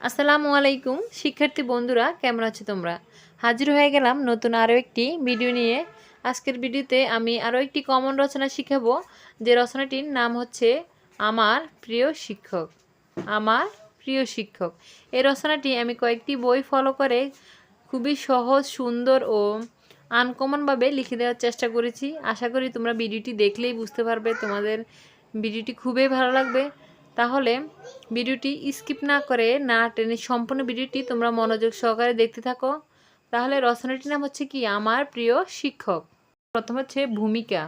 আসসালামু আলাইকুম, শিক্ষার্থী বন্ধুরা, কেমন আছো তোমরা? হাজির হয়ে গেলাম নতুন আরও একটি ভিডিও নিয়ে। আজকের ভিডিওতে আমি আরও একটি কমন রচনা শিখাবো, যে রচনাটির নাম হচ্ছে আমার প্রিয় শিক্ষক। আমার প্রিয় শিক্ষক। এই রচনাটি আমি কয়েকটি বই ফলো করে খুবই সহজ, সুন্দর ও আনকমনভাবে লিখে দেওয়ার চেষ্টা করেছি। আশা করি তোমরা ভিডিওটি দেখলেই বুঝতে পারবে, তোমাদের ভিডিওটি খুবই ভালো লাগবে। তাহলে ভিডিওটি স্কিপ না করে না টেনে সম্পূর্ণ ভিডিওটি তোমরা মনোযোগ সহকারে দেখতে থাকো। তাহলে রচনাটির নাম হচ্ছে কি? আমার প্রিয় শিক্ষক। প্রথম হচ্ছে ভূমিকা।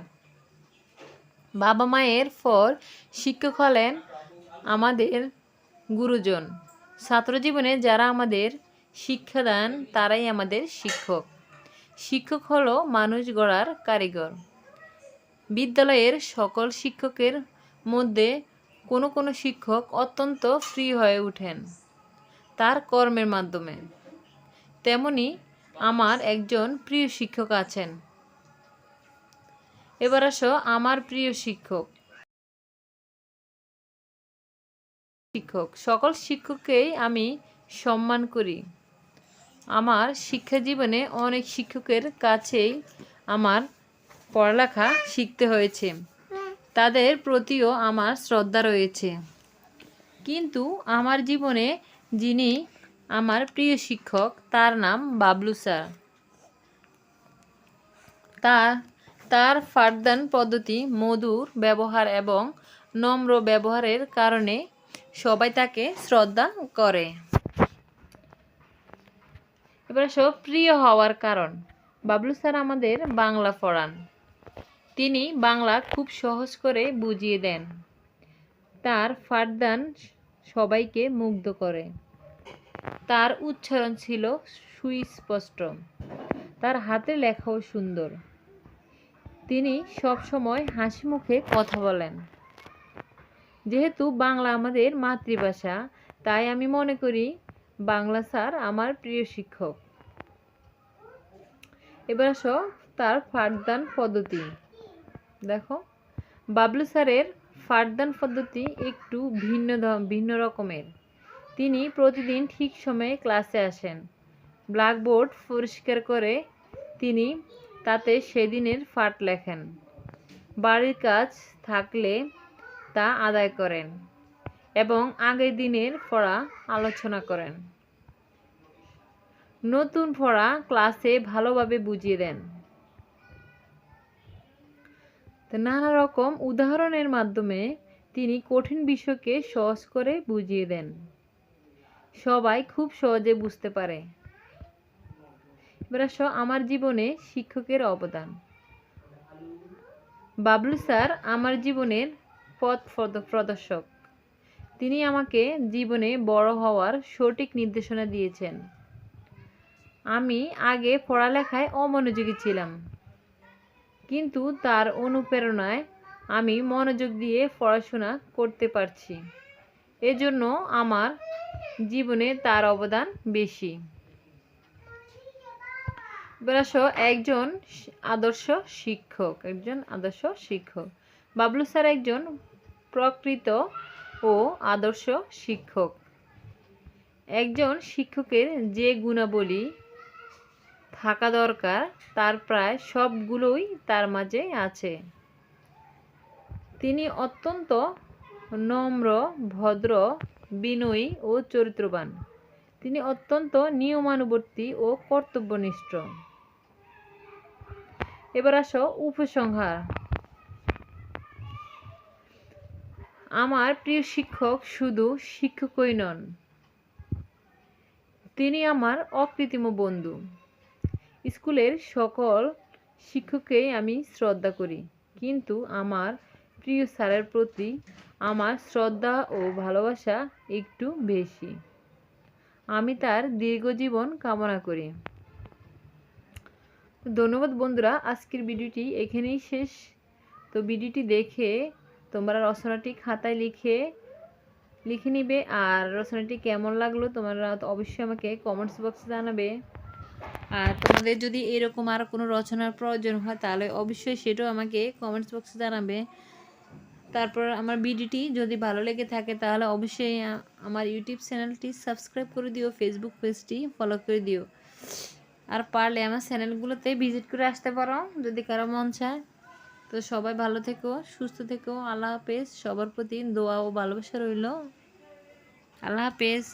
বাবা মায়ের পর শিক্ষক হলেন আমাদের গুরুজন। ছাত্র জীবনে যারা আমাদের শিক্ষাদান, তারাই আমাদের শিক্ষক। শিক্ষক হলো মানুষ গড়ার কারিগর। বিদ্যালয়ের সকল শিক্ষকের মধ্যে কোনো কোনো শিক্ষক অত্যন্ত ফ্রি হয়ে ওঠেন তার কর্মের মাধ্যমে। তেমনি আমার একজন প্রিয় শিক্ষক আছেন। এবার আসো আমার প্রিয় শিক্ষক। শিক্ষক, সকল শিক্ষককেই আমি সম্মান করি। আমার শিক্ষা জীবনে অনেক শিক্ষকের কাছেই আমার পড়ালেখা শিখতে হয়েছে। তাদের প্রতিও আমার শ্রদ্ধা রয়েছে। কিন্তু আমার জীবনে যিনি আমার প্রিয় শিক্ষক, তার নাম বাবলু স্যার। তার তার পাঠদান পদ্ধতি মধুর ব্যবহার এবং নম্র ব্যবহারের কারণে সবাই তাকে শ্রদ্ধা করে। এবার সব প্রিয় হওয়ার কারণ। বাবলু স্যার আমাদের বাংলা পড়ান। তিনি বাংলা খুব সহজ করে বুঝিয়ে দেন। তার পাঠদান সবাইকে মুগ্ধ করে। তার উচ্চারণ ছিল সুস্পষ্ট। তার হাতে লেখাও সুন্দর। তিনি সব সময় হাসি মুখে কথা বলেন। যেহেতু বাংলা আমাদের মাতৃভাষা, তাই আমি মনে করি বাংলা স্যার আমার প্রিয় শিক্ষক। এবার আসো তার পাঠদান পদ্ধতি। দেখো। বাবলু স্যারের পাঠদান পদ্ধতি একটু ভিন্ন ভিন্ন রকমের। তিনি প্রতিদিন ঠিক সময়ে ক্লাসে আসেন। ব্ল্যাকবোর্ড পরিষ্কার করে তিনি তাতে সেদিনের ফাট লেখেন। বাড়ির কাজ থাকলে তা আদায় করেন এবং আগের দিনের পড়া আলোচনা করেন। নতুন পড়া ক্লাসে ভালোভাবে বুঝিয়ে দেন। তো নানা রকম উদাহরণের মাধ্যমে তিনি কঠিন বিষয়কে সহজ করে বুঝিয়ে দেন। সবাই খুব সহজে বুঝতে পারে। এবার আমার জীবনে শিক্ষকের অবদান। বাবলু স্যার আমার জীবনের পথ প্রদ- প্রদর্শক। তিনি আমাকে জীবনে বড় হওয়ার সঠিক নির্দেশনা দিয়েছেন। আমি আগে পড়ালেখায় অমনোযোগী ছিলাম। কিন্তু তার অনুপ্রেরণায় আমি মনোযোগ দিয়ে পড়াশোনা করতে পারছি। এজন্য আমার জীবনে তার অবদান বেশি। এবার একজন আদর্শ শিক্ষক, একজন আদর্শ শিক্ষক। বাবলু স্যার একজন প্রকৃত ও আদর্শ শিক্ষক। একজন শিক্ষকের যে গুণাবলী থাকা দরকার, তার প্রায় সবগুলোই তার মাঝে আছে। তিনি অত্যন্ত নম্র, ভদ্র, বিনয়ী ও চরিত্রবান। তিনি অত্যন্ত নিয়মানুবর্তী ও কর্তব্যনিষ্ঠ। এবার আসো উপসংহার। আমার প্রিয় শিক্ষক শুধু শিক্ষকই নন, তিনি আমার অকৃত্রিম বন্ধু। স্কুলের সকল শিক্ষককেই আমি শ্রদ্ধা করি। কিন্তু আমার প্রিয় স্যারের প্রতি আমার শ্রদ্ধা ও ভালোবাসা একটু বেশি। আমি তার দীর্ঘ জীবন কামনা করি। ধন্যবাদ বন্ধুরা, আজকের ভিডিওটি এখানেই শেষ। তো ভিডিওটি দেখে তোমরা রচনাটি খাতায় লিখে লিখে নিবে। আর রচনাটি কেমন লাগল তোমরা অবশ্যই আমাকে কমেন্টস বক্সে জানাবে। আর তোমাদের যদি এরকম আর কোনো রচনার প্রয়োজন হয়, তাহলে অবশ্যই সেটাও আমাকে কমেন্টস বক্সে জানাবে। তারপর আমার ভিডিওটি যদি ভালো লেগে থাকে, তাহলে অবশ্যই আমার ইউটিউব চ্যানেলটি সাবস্ক্রাইব করে দিও ফেসবুক পেজটি ফলো করে দিও। আর পারলে আমার চ্যানেলগুলোতে ভিজিট করে আসতে পারো, যদি কারও মন চায়। তো সবাই ভালো থেকো, সুস্থ থেকো, আল্লাহ হাফেজ। সবার প্রতি দোয়া ও ভালোবাসা রইল। আল্লাহ হাফেজ।